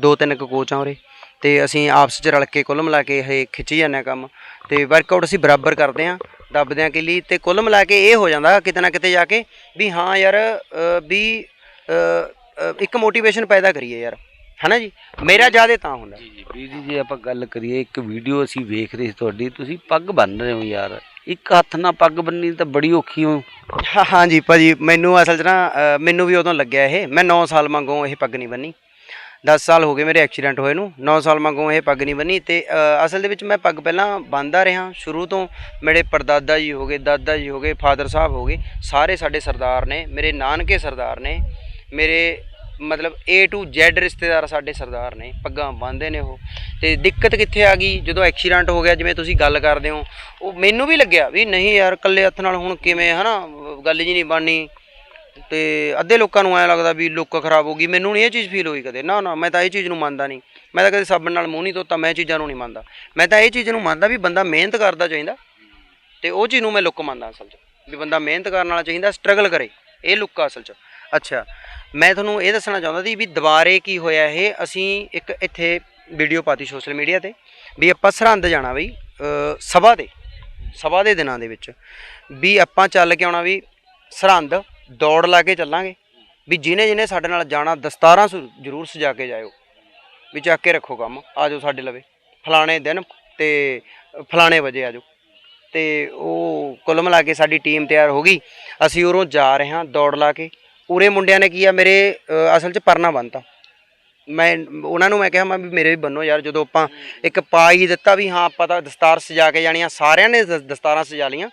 Speaker 2: ਦੋ ਤਿੰਨ ਕੁ ਕੋਚ ਆ ਉਰੇ। ਤੇ ਅਸੀਂ ਆਪਸ 'ਚ ਰਲ ਕੇ ਕੁੱਲ ਮਿਲਾ ਕੇ ਇਹ ਖਿੱਚੀ ਜਾਂਦੇ ਹਾਂ ਕੰਮ। ਤੇ ਵਰਕਆਊਟ ਅਸੀਂ ਬਰਾਬਰ ਕਰਦੇ ਹਾਂ ਦੱਬਦੇ ਹਾਂ ਕਿਲੀ। ਤੇ ਕੁੱਲ ਮਿਲਾ ਕੇ ਇਹ ਹੋ ਜਾਂਦਾ ਕਿਤੇ ਨਾ ਕਿਤੇ ਜਾ ਕੇ ਵੀ ਹਾਂ ਯਾਰ ਵੀ ਇੱਕ ਮੋਟੀਵੇਸ਼ਨ ਪੈਦਾ ਕਰੀਏ ਯਾਰ। ਹਨਾ ਜੀ? ਮੇਰਾ ਜ਼ਿਆਦਾ ਤਾਂ ਹੁੰਦਾ।
Speaker 1: ਜੀ ਜੀ ਵੀਰ ਜੀ ਜੇ ਆਪਾਂ ਗੱਲ ਕਰੀਏ ਇੱਕ ਵੀਡੀਓ ਅਸੀਂ ਵੇਖ ਰਹੇ ਸੀ ਤੁਹਾਡੀ ਤੁਸੀਂ ਪੱਗ ਬੰਨ ਰਹੇ ਹੋ ਯਾਰ। ਇੱਕ ਹੱਥ ਨਾਲ ਪੱਗ ਬੰਨੀ ਤਾਂ ਬੜੀ ਔਖੀ ਹੋ।
Speaker 2: ਹਾਂ ਹਾਂਜੀ ਭਾਜੀ ਮੈਨੂੰ ਅਸਲ 'ਚ ਨਾ ਅ, ਮੈਨੂੰ ਵੀ ਉਦੋਂ ਲੱਗਿਆ ਇਹ। ਮੈਂ 9 ਸਾਲ ਮੰਗੋ ਇਹ ਪੱਗ ਨਹੀਂ ਬੰਨੀ 10 ਸਾਲ ਹੋ ਗਏ ਮੇਰੇ ਐਕਸੀਡੈਂਟ ਹੋਏ ਨੂੰ। 9 ਸਾਲ ਮੰਗੋ ਇਹ ਪੱਗ ਨਹੀਂ ਬੰਨੀ ਤੇ ਅ, ਅਸਲ ਦੇ ਵਿੱਚ ਮੈਂ ਪੱਗ ਪਹਿਲਾਂ ਬੰਨਦਾ ਰਿਹਾ। ਸ਼ੁਰੂ ਤੋਂ ਮੇਰੇ ਪਰਦਾਦਾ ਜੀ ਹੋ ਗਏ ਦਾਦਾ ਜੀ ਹੋ ਗਏ ਫਾਦਰ ਸਾਹਿਬ ਹੋ ਗਏ ਸਾਰੇ ਸਾਡੇ ਸਰਦਾਰ ਨੇ ਮੇਰੇ ਨਾਨਕੇ ਸਰਦਾਰ ਨੇ ਮੇਰੇ ਮਤਲਬ A to Z ਰਿਸ਼ਤੇਦਾਰ ਸਾਡੇ ਸਰਦਾਰ ਨੇ, ਪੱਗਾਂ ਬੰਨਦੇ ਨੇ ਉਹ। ਤੇ ਦਿੱਕਤ ਕਿੱਥੇ ਆ ਗਈ? ਜਦੋਂ ਐਕਸੀਡੈਂਟ ਹੋ ਗਿਆ, ਜਿਵੇਂ ਤੁਸੀਂ ਗੱਲ ਕਰਦੇ ਹੋ, ਉਹ ਮੈਨੂੰ ਵੀ ਲੱਗਿਆ ਵੀ ਨਹੀਂ ਯਾਰ, ਇਕੱਲੇ ਹੱਥ ਨਾਲ ਹੁਣ ਕਿਵੇਂ ਹਨਾ, ਗੱਲ ਜੀ ਨਹੀਂ ਬਣਨੀ। ਤੇ ਅੱਧੇ ਲੋਕਾਂ ਨੂੰ ਐ ਲੱਗਦਾ ਵੀ ਲੁੱਕ ਖਰਾਬ ਹੋ ਗਈ। ਮੈਨੂੰ ਨਹੀਂ ਇਹ ਚੀਜ਼ ਫੀਲ ਹੋਈ ਕਦੇ। ਨਾ ਨਾ, ਮੈਂ ਤਾਂ ਇਹ ਚੀਜ਼ ਨੂੰ ਮੰਨਦਾ ਨਹੀਂ। ਮੈਂ ਤਾਂ ਕਦੇ ਸਾਬਣ ਨਾਲ ਮੂੰਹ ਨਹੀਂ ਧੋਤਾ, ਮੈਂ ਇਹ ਚੀਜ਼ਾਂ ਨੂੰ ਨਹੀਂ ਮੰਨਦਾ। ਮੈਂ ਤਾਂ ਇਹ ਚੀਜ਼ ਨੂੰ ਮੰਨਦਾ ਵੀ ਬੰਦਾ ਮਿਹਨਤ ਕਰਦਾ ਚਾਹੀਦਾ। ਤੇ ਉਹ ਚੀਜ਼ ਨੂੰ ਮੈਂ ਲੁੱਕ ਮੰਨਦਾ ਅਸਲ 'ਚ। ਵੀ ਬੰਦਾ ਮਿਹਨਤ ਕਰਨ ਵਾਲਾ ਚਾਹੀਦਾ ਸਟਰਗਲ ਕਰੇ। ਇਹ ਲੁੱਕ ਆ ਅਸਲ 'ਚ। ਅੱਛਾ। ਮੈਂ ਤੁਹਾਨੂੰ ਇਹ ਦੱਸਣਾ ਚਾਹੁੰਦਾ ਸੀ ਵੀ ਦੁਬਾਰੇ ਕੀ ਹੋਇਆ ਇਹ? ਅਸੀਂ ਇੱਕ ਇੱਥੇ ਵੀਡੀਓ ਪਾਤੀ ਸੋਸ਼ਲ ਮੀਡੀਆ ਤੇ ਵੀ ਆਪਾਂ ਸਰਹੰਦ ਜਾਣਾ ਬਈ ਸਭਾ ਦੇ ਸਭਾ ਦੇ ਦਿਨਾਂ ਦੇ ਵਿੱਚ ਵੀ ਆਪਾਂ ਚੱਲ ਕੇ ਆਉਣਾ ਵੀ ਸਰਹੰਦ, ਦੌੜ ਲਾ ਕੇ ਚੱਲਾਂਗੇ। ਵੀ ਜਿਹਨੇ ਜਿਹਨੇ ਸਾਡੇ ਨਾਲ ਜਾਣਾ, ਦਸਤਾਰਾਂ ਸੁ- ਜ਼ਰੂਰ ਸਜਾ ਕੇ ਜਾਇਓ। ਵੀ ਚੱਕ ਕੇ ਰੱਖੋ ਕੰਮ, ਆ ਜਾਓ ਸਾਡੇ ਲਵੇ। ਫਲਾਣੇ ਦਿਨ ਤੇ ਫਲਾਣੇ ਵਜੇ ਆ ਜਾਓ। ਤੇ ਉਹ ਕੁੱਲ ਮਿਲਾ ਕੇ ਸਾਡੀ ਟੀਮ ਤਿਆਰ ਹੋ ਗਈ। ਅਸੀਂ ਉਰੋਂ ਜਾ ਰਹੇ ਹਾਂ ਦੌੜ ਲਾ ਕੇ। ਉਰੇ ਮੁੰਡਿਆਂ ਨੇ ਕੀ ਆ ਮੇਰੇ ਅ, ਅਸਲ 'ਚ ਪਰਨਾ ਬੰਨਤਾ। ਮੈਂ ਉਹਨਾਂ ਨੂੰ ਮੈਂ ਕਿਹਾ ਮੈਂ ਵੀ ਮੇਰੇ ਵੀ ਬੰਨੋ ਯਾਰ ਜਦੋਂ ਆਪਾਂ ਇੱਕ ਪਾ ਹੀ ਦਿੱਤਾ ਵੀ ਹਾਂ ਆਪਾਂ ਤਾਂ ਦਸਤਾਰ ਸਜਾ ਕੇ ਜਾਣੀਆਂ ਸਾਰਿਆਂ ਨੇ ਦਸ- ਦਸਤਾਰਾਂ ਸਜਾ ਲੀਆਂ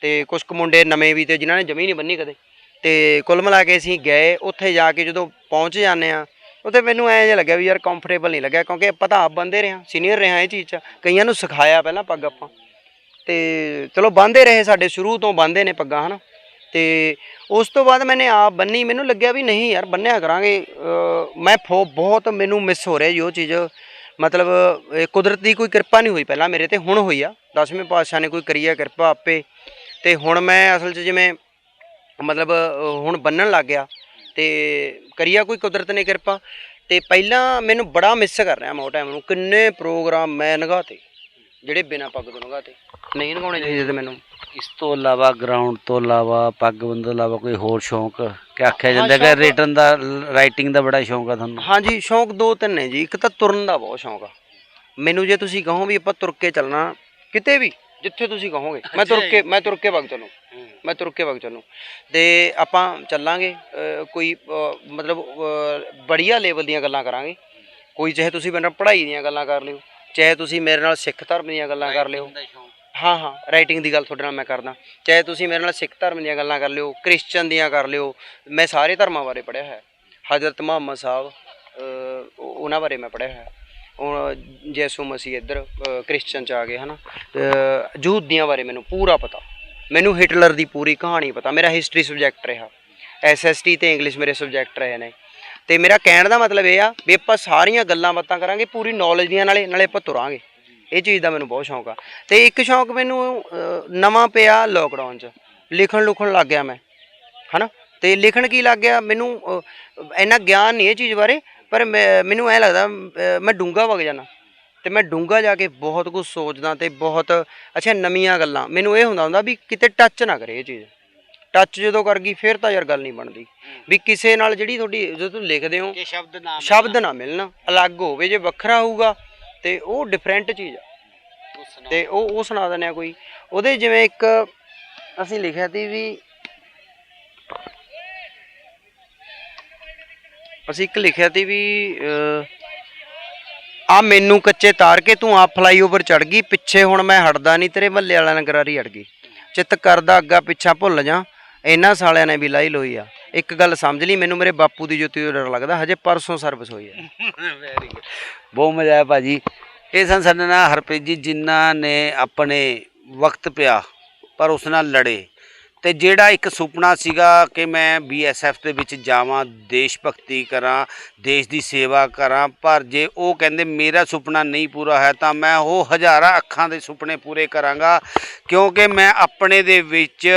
Speaker 2: ਤੇ ਕੁਝ ਕੁ ਮੁੰਡੇ ਨਵੇਂ ਵੀ ਤੇ ਜਿਨ੍ਹਾਂ ਨੇ ਜਮੀ ਨਹੀਂ ਬੰਨੀ ਕਦੇ। ਤੇ ਕੁੱਲ ਮਿਲਾ ਕੇ ਅਸੀਂ ਗਏ ਉੱਥੇ ਜਾ ਕੇ ਜਦੋਂ ਪਹੁੰਚ ਜਾਂਦੇ ਆ ਉੱਥੇ ਮੈਨੂੰ ਐਂ ਜਿਹਾ ਲੱਗਿਆ ਵੀ ਯਾਰ ਕੰਫਰਟੇਬਲ ਨਹੀਂ ਲੱਗਿਆ ਕਿਉਂਕਿ ਆਪਾਂ ਤਾਂ ਆਪ ਬੰਦੇ ਹਾਂ ਸੀਨੀਅਰ ਰਹੇ ਹਾਂ ਇਹ ਚੀਜ਼ 'ਚ। ਕਈਆਂ ਨੂੰ ਸਿਖਾਇਆ ਪਹਿਲਾਂ ਪੱਗ ਆਪਾਂ। ਤੇ ਚਲੋ ਬੰਨ੍ਹਦੇ ਰਹੇ ਸਾਡੇ ਸ਼ੁਰੂ ਤੋਂ ਬੰਨ੍ਹਦੇ ਨੇ ਪੱਗਾਂ ਹਨਾ। ਤੇ ਉਸ ਤੋਂ ਬਾਅਦ ਮੈਨੇ ਆਪ ਬੰਨੀ, ਮੈਨੂੰ ਲੱਗਿਆ ਵੀ ਨਹੀਂ ਯਾਰ, ਬੰਨਿਆ ਕਰਾਂਗੇ। ਮੈਂ ਫੋ, ਬਹੁਤ ਮੈਨੂੰ ਮਿਸ ਹੋ ਰਿਹਾ ਜੀ ਉਹ ਚੀਜ਼। ਮਤਲਬ ਕੁਦਰਤ ਦੀ ਕੋਈ ਕਿਰਪਾ ਨਹੀਂ ਹੋਈ ਪਹਿਲਾਂ ਮੇਰੇ ਤੇ, ਹੁਣ ਹੋਈ ਆ। ਦਸਵੇਂ ਪਾਤਸ਼ਾਹ ਨੇ ਕੋਈ ਕਰੀ ਆ ਕਿਰਪਾ ਆਪੇ। ਤੇ ਹੁਣ ਮੈਂ ਅਸਲ 'ਚ ਜਿਵੇਂ, ਮਤਲਬ, ਹੁਣ ਬੰਨਣ ਲੱਗ ਗਿਆ। ਤੇ ਕਰੀਆ ਕੋਈ ਕੁਦਰਤ ਨੇ ਕਿਰਪਾ। ਤੇ ਪਹਿਲਾਂ ਮੈਨੂੰ ਬੜਾ ਮਿਸ ਕਰ ਰਿਹਾ ਮੈਂ ਉਹ ਟਾਈਮ ਨੂੰ। ਕਿੰਨੇ ਪ੍ਰੋਗਰਾਮ ਮੈਂ ਨਗਾਤੇ ਜਿਹੜੇ ਬਿਨਾਂ ਪੱਗ ਤੋਂ ਨਗਾਤੇ ਨਹੀਂ ਨਗਾਉਣੇ ਚਾਹੀਦੇ ਤੇ ਮੈਨੂੰ।
Speaker 1: ਇਸ ਤੋਂ ਇਲਾਵਾ ਗਰਾਊਂਡ ਤੋਂ ਇਲਾਵਾ ਪੱਗ ਬੰਨ੍ਹਣ ਤੋਂ ਇਲਾਵਾ ਕੋਈ ਹੋਰ ਸ਼ੌਂਕ? ਕਿ ਆਖਿਆ
Speaker 2: ਹਾਂ,
Speaker 1: ਜਾਂਦਾ ਕਿ ਰਿਟਨ ਦਾ ਰਾਈਟਿੰਗ ਦਾ ਬੜਾ ਸ਼ੌਂਕ ਆ ਤੁਹਾਨੂੰ?
Speaker 2: ਹਾਂਜੀ ਸ਼ੌਂਕ ਦੋ ਤਿੰਨ ਨੇ ਜੀ। ਇੱਕ ਤਾਂ ਤੁਰਨ ਦਾ ਬਹੁਤ ਸ਼ੌਂਕ ਆ। ਮੈਨੂੰ ਜੇ ਤੁਸੀਂ ਕਹੋ ਵੀ ਆਪਾਂ ਤੁਰ ਕੇ ਚੱਲਣਾ ਕਿਤੇ ਵੀ ਜਿੱਥੇ ਤੁਸੀਂ ਕਹੋਗੇ। ਮੈਂ ਤੁਰ ਕੇ ਮੈਂ ਤੁਰ ਕੇ ਵਗ ਚੱਲੂ। ਮੈਂ ਤੁਰ ਕੇ ਵਗ ਚੱਲੂ। ਤੇ ਆਪਾਂ ਚੱਲਾਂਗੇ ਕੋਈ ਮਤਲਬ ਬੜੀਆ ਲੈਵਲ ਦੀਆਂ ਗੱਲਾਂ ਕਰਾਂਗੇ। ਕੋਈ ਚਾਹੇ ਤੁਸੀਂ ਮੇਰੇ ਨਾਲ ਪੜ੍ਹਾਈ ਦੀਆਂ ਗੱਲਾਂ ਕਰ ਲਿਓ। ਚਾਹੇ ਤੁਸੀਂ ਮੇਰੇ ਨਾਲ ਸਿੱਖ ਧਰਮ ਦੀਆਂ ਗੱਲਾਂ ਕਰ ਲਿਓ। ਹਾਂ ਹਾਂ ਰਾਈਟਿੰਗ ਦੀ ਗੱਲ ਤੁਹਾਡੇ ਨਾਲ ਮੈਂ ਕਰਦਾ। ਚਾਹੇ ਤੁਸੀਂ ਮੇਰੇ ਨਾਲ ਸਿੱਖ ਧਰਮ ਦੀਆਂ ਗੱਲਾਂ ਕਰ ਲਿਓ ਕ੍ਰਿਸਚਨ ਦੀਆਂ ਕਰ ਲਿਓ ਮੈਂ ਸਾਰੇ ਧਰਮਾਂ ਬਾਰੇ ਪੜ੍ਹਿਆ ਹੈ ਹਜ਼ਰਤ ਮੁਹੰਮਦ ਸਾਹਿਬ ਉਹਨਾਂ ਬਾਰੇ ਮੈਂ ਪੜ੍ਹਿਆ ਹੈ ਹੁਣ ਯਿਸੂ ਮਸੀਹ ਇੱਧਰ ਕ੍ਰਿਸਚਨ ਚ ਆ ਗਏ ਹਨਾ। ਯਹੂਦੀਆਂ ਬਾਰੇ ਮੈਨੂੰ ਪੂਰਾ ਪਤਾ। ਮੈਨੂੰ ਹਿਟਲਰ ਦੀ ਪੂਰੀ ਕਹਾਣੀ ਪਤਾ। ਮੇਰਾ ਹਿਸਟਰੀ ਸਬਜੈਕਟ ਰਿਹਾ। ਐਸਐਸਟੀ ਤੇ ਇੰਗਲਿਸ਼ ਮੇਰੇ ਸਬਜੈਕਟ ਰਹੇ ਨੇ। ਤੇ ਮੇਰਾ ਕਹਿਣ ਦਾ ਮਤਲਬ ਇਹ ਆ ਵੀ ਆਪਾਂ ਸਾਰੀਆਂ ਗੱਲਾਂ ਬਾਤਾਂ ਕਰਾਂਗੇ, ਪੂਰੀ ਨੌਲੇਜ ਦੀਆਂ, ਨਾਲੇ ਨਾਲੇ ਆਪਾਂ ਤੁਰਾਂਗੇ। ਇਹ ਚੀਜ਼ ਦਾ ਮੈਨੂੰ ਬਹੁਤ ਸ਼ੌਂਕ ਆ। ਤੇ ਇੱਕ ਸ਼ੌਂਕ ਮੈਨੂੰ ਨਵਾਂ ਪਿਆ ਲੋਕਡਾਊਨ 'ਚ। ਲਿਖਣ ਲੁਖਣ ਲੱਗ ਗਿਆ ਮੈਂ। ਹਨਾ? ਤੇ ਲਿਖਣ ਕੀ ਲੱਗ ਗਿਆ? ਮੈਨੂੰ ਇੰਨਾ ਗਿਆਨ ਨਹੀਂ ਇਹ ਚੀਜ਼ ਬਾਰੇ, ਪਰ ਮੈਂ- ਮੈਨੂੰ ਐ ਲੱਗਦਾ ਮੈਂ ਡੂੰਗਾ ਵਗ ਜਾਣਾ। ਤੇ ਮੈਂ ਡੂੰਗਾ ਜਾ ਕੇ ਬਹੁਤ ਕੁਝ ਸੋਚਦਾ ਤੇ ਬਹੁਤ, ਅੱਛਾ, ਨਵੀਆਂ ਗੱਲਾਂ। ਮੈਨੂੰ ਇਹ ਹੁੰਦਾ ਹੁੰਦਾ ਵੀ ਕਿਤੇ ਟੱਚ ਨਾ ਕਰੇ ਇਹ ਚੀਜ਼। ਟੱਚ ਜਦੋਂ ਕਰ ਗਈ ਫਿਰ ਤਾਂ ਯਾਰ ਗੱਲ ਨਹੀਂ ਬਣਦੀ। ਵੀ ਕਿਸੇ ਨਾਲ ਜਿਹੜੀ ਤੁਹਾਡੀ ਜਦੋਂ ਤੁਸੀਂ ਲਿਖਦੇ ਹੋ
Speaker 1: ਕਿ ਸ਼ਬਦ ਨਾਮ
Speaker 2: ਸ਼ਬਦ ਨਾ ਮਿਲਣ ਅਲੱਗ ਹੋਵੇ ਜੇ ਵੱਖਰਾ ਹੋਊਗਾ ਤੇ ਉਹ ਡਿਫਰੈਂਟ ਚੀਜ਼ ਆ। ਤੇ ਉਹ ਉਹ ਸੁਣਾ ਦਿੰਦੇ ਆ ਕੋਈ। ਉਹਦੇ ਜਿਵੇਂ ਇੱਕ ਅਸੀਂ ਲਿਖਿਆ ਸੀ ਵੀ ਅਸੀਂ ਇੱਕ ਲਿਖਿਆ ਸੀ ਵੀ ਆ ਮੈਨੂੰ ਕੱਚੇ ਤਾਰ ਕੇ ਤੂੰ ਆ ਫਲਾਈਓਵਰ ਚੜ ਗਈ ਪਿੱਛੇ ਹੁਣ ਮੈਂ ਹਟਦਾ ਨਹੀਂ ਤੇਰੇ ਮੱਲੇ ਵਾਲਿਆਂ ਨਾਲ ਗਰਾਰੀ ਅੜ ਗਈ। ਚਿੱਤ ਕਰਦਾ ਅੱਗਾ ਪਿੱਛਾ ਭੁੱਲ ਜਾ। ਇਹਨਾਂ ਸਾਲਿਆਂ ਨੇ ਵੀ ਲਾਈ ਲੋਈ ਆ। ਇੱਕ ਗੱਲ ਸਮਝ ਲਈ, ਮੈਨੂੰ ਮੇਰੇ ਬਾਪੂ ਦੀ ਜੁੱਤੀ ਤੋਂ ਡਰ ਲੱਗਦਾ, ਹਜੇ ਪਰਸੋਂ ਸਰਵਿਸ ਹੋਈ ਹੈ
Speaker 1: ਵੈਰੀ ਗੁੱਡ ਬਹੁਤ ਮਜ਼ਾ ਆਇਆ ਭਾਜੀ। ਇਹ ਸਨ ਸਾਡੇ ਨਾਲ ਹਰਪ੍ਰੀਤ ਜੀ ਜਿਨ੍ਹਾਂ ਨੇ ਆਪਣੇ ਵਕਤ ਪਿਆ, ਪਰ ਉਸ ਨਾਲ ਲੜੇ। ਤੇ ਜਿਹੜਾ ਇੱਕ ਸੁਪਨਾ ਸੀਗਾ ਕਿ ਮੈਂ ਬੀਐਸਐਫ ਦੇ ਵਿੱਚ ਜਾਵਾਂ, ਦੇਸ਼ ਭਗਤੀ ਕਰਾਂ, ਦੇਸ਼ ਦੀ ਸੇਵਾ ਕਰਾਂ, ਪਰ ਜੇ ਉਹ ਕਹਿੰਦੇ ਮੇਰਾ ਸੁਪਨਾ ਨਹੀਂ ਪੂਰਾ ਹੈ ਤਾਂ ਮੈਂ ਉਹ ਹਜ਼ਾਰਾਂ ਅੱਖਾਂ ਦੇ ਸੁਪਨੇ ਪੂਰੇ ਕਰਾਂਗਾ, ਕਿਉਂਕਿ ਮੈਂ ਆਪਣੇ ਦੇ ਵਿੱਚ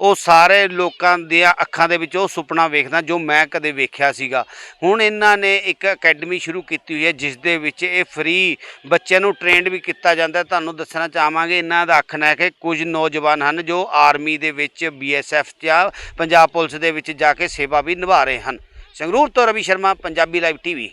Speaker 1: ਉਹ ਸਾਰੇ ਲੋਕਾਂ ਦੀਆਂ ਅੱਖਾਂ ਦੇ ਵਿੱਚ ਉਹ ਸੁਪਨਾ ਵੇਖਦਾ ਜੋ ਮੈਂ ਕਦੇ ਵੇਖਿਆ ਸੀਗਾ। ਹੁਣ ਇਹਨਾਂ ਨੇ ਇੱਕ ਅਕੈਡਮੀ ਸ਼ੁਰੂ ਕੀਤੀ ਹੋਈ ਹੈ, ਜਿਸ ਦੇ ਵਿੱਚ ਇਹ ਫ੍ਰੀ ਬੱਚਿਆਂ ਨੂੰ ਟ੍ਰੇਨਡ ਵੀ ਕੀਤਾ ਜਾਂਦਾ। ਤੁਹਾਨੂੰ ਦੱਸਣਾ ਚਾਹਾਂਗੇ, ਇਹਨਾਂ ਦਾ ਆਖਣਾ ਹੈ ਕਿ ਕੁਝ ਨੌਜਵਾਨ ਹਨ ਜੋ ਆਰਮੀ ਦੇ ਵਿੱਚ ਬੀਐਸਐਫ ਜਾਂ ਪੰਜਾਬ ਪੁਲਿਸ ਦੇ ਵਿੱਚ ਜਾ ਕੇ ਸੇਵਾ ਵੀ ਨਿਭਾ ਰਹੇ ਹਨ। ਸੰਗਰੂਰ ਤੋਂ ਰਵੀ ਸ਼ਰਮਾ, ਪੰਜਾਬੀ ਲਾਈਵ ਟੀਵੀ